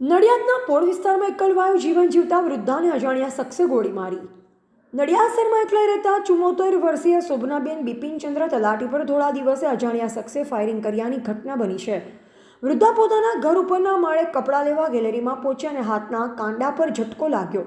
નડિયાદના પોળ વિસ્તારમાં એકલવાયું જીવન જીવતા વૃદ્ધાને અજાણ્યા શખ્સે ગોળી મારી. નડિયાદ શહેરમાં એકલાઈ રહેતા ચુમ્મોતેર વર્ષીય શોભનાબેન બિપિનચંદ્ર તલાટી પર થોડા દિવસે અજાણ્યા શખ્સે ફાયરિંગ કર્યાની ઘટના બની છે. વૃદ્ધા પોતાના ઘર ઉપરના માળે કપડાં લેવા ગેલેરીમાં પહોંચ્યા અને હાથના કાંડા પર ઝટકો લાગ્યો.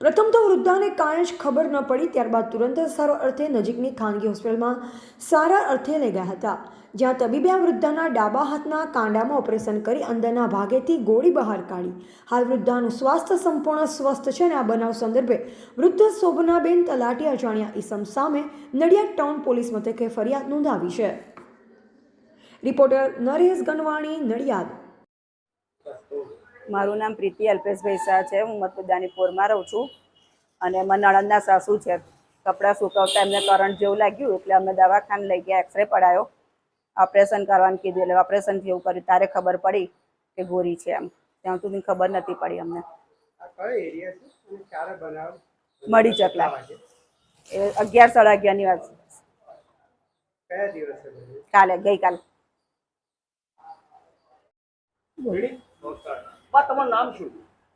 પ્રથમ તો વૃદ્ધાને કાંઈ જ ખબર ન પડી, ત્યારબાદ તુરંત સારો અર્થે નજીકની ખાનગી હોસ્પિટલમાં સારા અર્થે લઈ ગયા હતા. જ્યાં તબીબે આ વૃદ્ધાના ડાબા હાથના કાંડામાં ઓપરેશન કરી અંદરના ભાગેથી ગોળી બહાર કાઢી. હાલ વૃદ્ધાનું સ્વાસ્થ્ય સંપૂર્ણ સ્વસ્થ છે અને આ બનાવ સંદર્ભે વૃદ્ધ શોભનાબેન તલાટી અજાણ્યા ઈસમ સામે નડિયાદ ટાઉન પોલીસ મથકે ફરિયાદ નોંધાવી છે. રિપોર્ટર નરેશ ગનવાણી, નડિયાદ. મારું નામ પ્રીતિ અલ્પેશભાઈ શાહ છે. હું મતદાની પોરમાં રહું છું અને મારા નણંદના સાસુ છે. કપડાં સુકવતા એમને કરંટ જેવું લાગ્યું એટલે અમે દવાખાને લઈ ગયા એક્સરે પડાયો. ઓપરેશન કરવાનું કીધું એટલે ઓપરેશન જેવું કર્યું. તારે ખબર પડી કે ગોરી છે એમ. ત્યાં સુધી ખબર નથી પડી અમને. મળી ચકલા એ અગિયાર સાડા અગિયારની વાત. કાલે ગઈકાલે. તમારું નામ શું?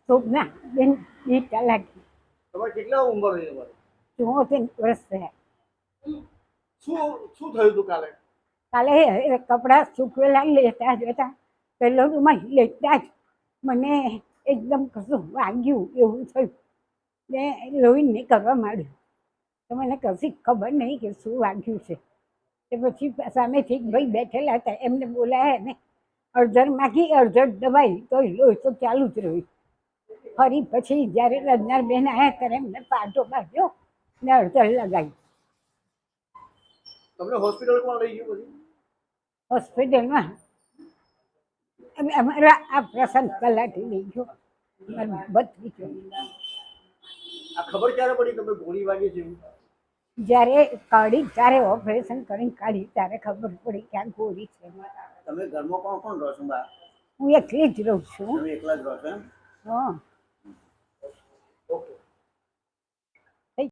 શોભના બેન ગીતા લાગી તમારે કેટલા ઉંમર છે તમારી? ચુમ્મોતેર વર્ષ થયા. શું શું થયું હતું કાલે? કાલે કપડાં સૂકવેલા લેતા જતા પહેલો રૂમાં લેતા જ. મને એકદમ કશું વાગ્યું એવું થયું. ને લોહીને કરવા માંડ્યું. તો મને કશી ખબર નહીં કે શું વાગ્યું છે. તે પછી સામેથી ભાઈ બેઠેલા હતા એમને બોલાયા ને અડધર માખી અડધર દબાઈ તો લોહી તો ચાલુ જ રહ્યું. ફરી પછી જ્યારે રજનાર બેન આવ્યા ત્યારે એમને પાટો બાંધ્યો ને અડધર લગાવી તમને હોસ્પિટલ લઈ ગયું હોસ્પિટલમાં અમે અમારા આ પ્રસંગ કલાટી લઈ ગયો. આ ખબર ક્યારે પડી તમને ગોળી વાગી છે જ્યારે કાઢી ત્યારે ઓપરેશન કરીને કાઢી ત્યારે ખબર પડી કે આ ગોળી છે તમે ઘરમાં કોણ કોણ રહો છો બા? હું એકલી જ રહું છું. તમે એકલા જ રહો છો એમ? હા.